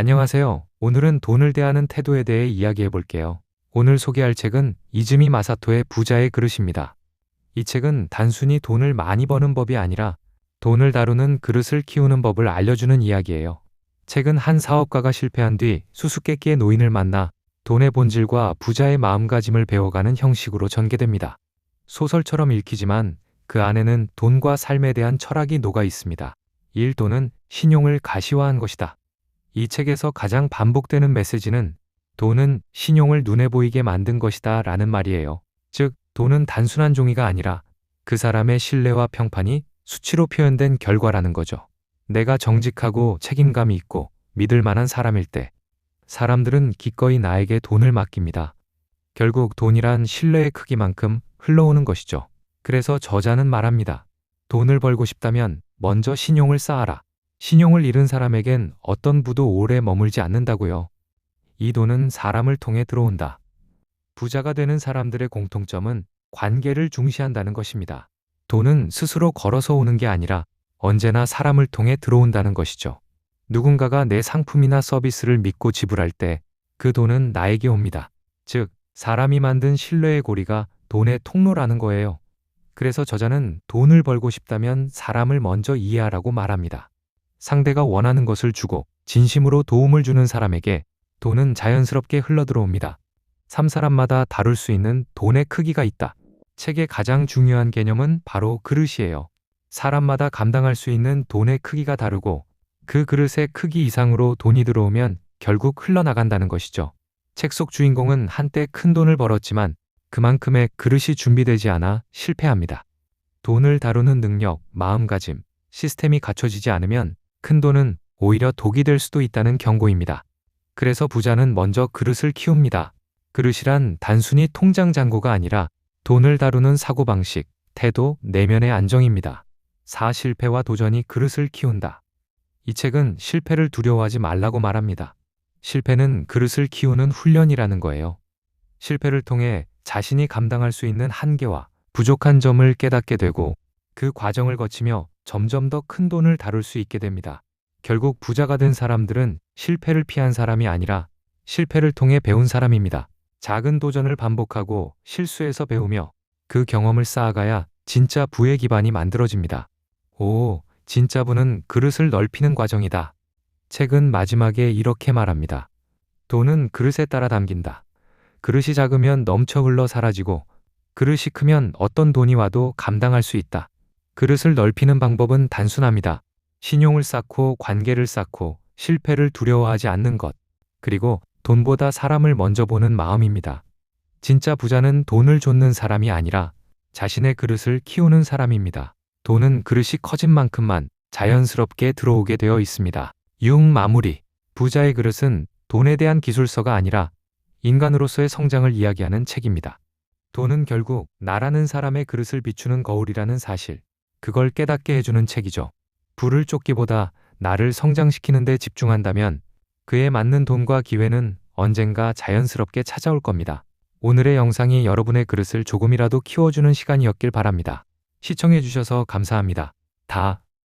안녕하세요. 오늘은 돈을 대하는 태도에 대해 이야기해 볼게요. 오늘 소개할 책은 이즈미 마사토의 부자의 그릇입니다. 이 책은 단순히 돈을 많이 버는 법이 아니라 돈을 다루는 그릇을 키우는 법을 알려주는 이야기예요. 책은 한 사업가가 실패한 뒤 수수께끼의 노인을 만나 돈의 본질과 부자의 마음가짐을 배워가는 형식으로 전개됩니다. 소설처럼 읽히지만 그 안에는 돈과 삶에 대한 철학이 녹아 있습니다. 일 돈은 신용을 가시화한 것이다. 이 책에서 가장 반복되는 메시지는 돈은 신용을 눈에 보이게 만든 것이다 라는 말이에요. 즉, 돈은 단순한 종이가 아니라 그 사람의 신뢰와 평판이 수치로 표현된 결과라는 거죠. 내가 정직하고 책임감이 있고 믿을 만한 사람일 때 사람들은 기꺼이 나에게 돈을 맡깁니다. 결국 돈이란 신뢰의 크기만큼 흘러오는 것이죠. 그래서 저자는 말합니다. 돈을 벌고 싶다면 먼저 신용을 쌓아라. 신용을 잃은 사람에겐 어떤 부도 오래 머물지 않는다고요. 이 돈은 사람을 통해 들어온다. 부자가 되는 사람들의 공통점은 관계를 중시한다는 것입니다. 돈은 스스로 걸어서 오는 게 아니라 언제나 사람을 통해 들어온다는 것이죠. 누군가가 내 상품이나 서비스를 믿고 지불할 때 그 돈은 나에게 옵니다. 즉, 사람이 만든 신뢰의 고리가 돈의 통로라는 거예요. 그래서 저자는 돈을 벌고 싶다면 사람을 먼저 이해하라고 말합니다. 상대가 원하는 것을 주고 진심으로 도움을 주는 사람에게 돈은 자연스럽게 흘러들어옵니다. 삼 사람마다 다룰 수 있는 돈의 크기가 있다. 책의 가장 중요한 개념은 바로 그릇이에요. 사람마다 감당할 수 있는 돈의 크기가 다르고 그 그릇의 크기 이상으로 돈이 들어오면 결국 흘러나간다는 것이죠. 책 속 주인공은 한때 큰 돈을 벌었지만 그만큼의 그릇이 준비되지 않아 실패합니다. 돈을 다루는 능력, 마음가짐, 시스템이 갖춰지지 않으면 큰 돈은 오히려 독이 될 수도 있다는 경고입니다. 그래서 부자는 먼저 그릇을 키웁니다. 그릇이란 단순히 통장 잔고가 아니라 돈을 다루는 사고방식, 태도, 내면의 안정입니다. 사실패와 도전이 그릇을 키운다. 이 책은 실패를 두려워하지 말라고 말합니다. 실패는 그릇을 키우는 훈련이라는 거예요. 실패를 통해 자신이 감당할 수 있는 한계와 부족한 점을 깨닫게 되고 그 과정을 거치며 점점 더 큰 돈을 다룰 수 있게 됩니다. 결국 부자가 된 사람들은 실패를 피한 사람이 아니라 실패를 통해 배운 사람입니다. 작은 도전을 반복하고 실수에서 배우며 그 경험을 쌓아가야 진짜 부의 기반이 만들어집니다. 오, 진짜 부는 그릇을 넓히는 과정이다. 책은 마지막에 이렇게 말합니다. 돈은 그릇에 따라 담긴다. 그릇이 작으면 넘쳐 흘러 사라지고 그릇이 크면 어떤 돈이 와도 감당할 수 있다. 그릇을 넓히는 방법은 단순합니다. 신용을 쌓고 관계를 쌓고 실패를 두려워하지 않는 것. 그리고 돈보다 사람을 먼저 보는 마음입니다. 진짜 부자는 돈을 좇는 사람이 아니라 자신의 그릇을 키우는 사람입니다. 돈은 그릇이 커진 만큼만 자연스럽게 들어오게 되어 있습니다. 융 마무리. 부자의 그릇은 돈에 대한 기술서가 아니라 인간으로서의 성장을 이야기하는 책입니다. 돈은 결국 나라는 사람의 그릇을 비추는 거울이라는 사실. 그걸 깨닫게 해주는 책이죠. 불을 쫓기보다 나를 성장시키는 데 집중한다면 그에 맞는 돈과 기회는 언젠가 자연스럽게 찾아올 겁니다. 오늘의 영상이 여러분의 그릇을 조금이라도 키워주는 시간이었길 바랍니다. 시청해주셔서 감사합니다. 다